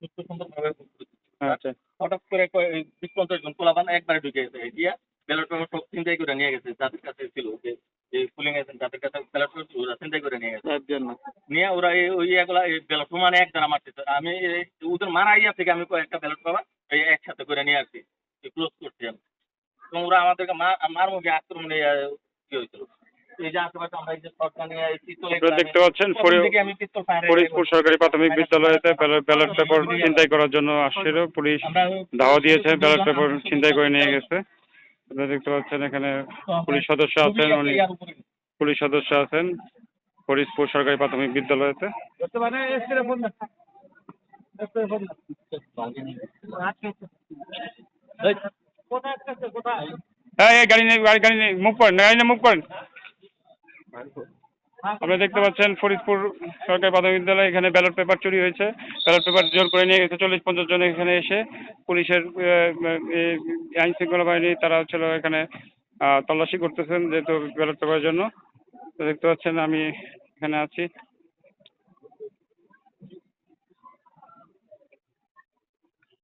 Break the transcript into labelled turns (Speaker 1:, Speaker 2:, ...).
Speaker 1: সুস্থ সুন্দরভাবে
Speaker 2: আচ্ছা।
Speaker 1: হঠাৎ করে বিশ পঞ্চাশ জন পোলাপান একবারে ঢুকে গেছে। দিয়া ব্যালট পেপার সব চিন্তাই করে নিয়ে গেছে যাদের কাছে ছিল যে যে পুলিং এজেন্ট যাদের কাছে ব্যালট পেপার ওরা চিন্তাই করে নিয়ে গেছে। নিয়ে ওরা ওই এগুলা ব্যালট মানে আমি ওদের মারা ইয়া থেকে আমি কয়েকটা ব্যালট পেপার একসাথে করে নিয়ে আসছি ক্লোজ করছি আমি। এবং ওরা আমাদেরকে মার মুখে আক্রমণে কি হয়েছিল? এই যে আশেপাশে আমরা এই যে সরকার নিয়ে এই পিস্তল
Speaker 2: দেখতে পাচ্ছেন ফরিদপুর সরকারি প্রাথমিক বিদ্যালয়েতে ব্যালট ব্যালট পেপার ছিনতাই করার জন্য আসছিল। পুলিশ ধাওয়া দিয়েছে ব্যালট পেপার ছিনতাই করে নিয়ে গেছে। আপনারা দেখতে পাচ্ছেন এখানে পুলিশ সদস্য আছেন উনি। পুলিশ সদস্য আছেন ফরিদপুর সরকারি প্রাথমিক বিদ্যালয়েতে। হ্যাঁ এই গাড়ি নিয়ে গাড়ি গাড়ি নিয়ে মুভ করেন গাড়ি নিয়ে মুভ করেন। আপনারা দেখতে পাচ্ছেন ফরিদপুর সরকারি প্রাথমিক বিদ্যালয়ে এখানে ব্যালট পেপার চুরি হয়েছে। ব্যালট পেপার জোর করে নিয়ে গেছে চল্লিশ পঞ্চাশ জন এখানে এসে। পুলিশের আইন শৃঙ্খলা বাহিনী তারা ছিল এখানে তল্লাশি করতেছেন যেহেতু ব্যালট পেপারের জন্য। দেখতে পাচ্ছেন আমি এখানে আছি।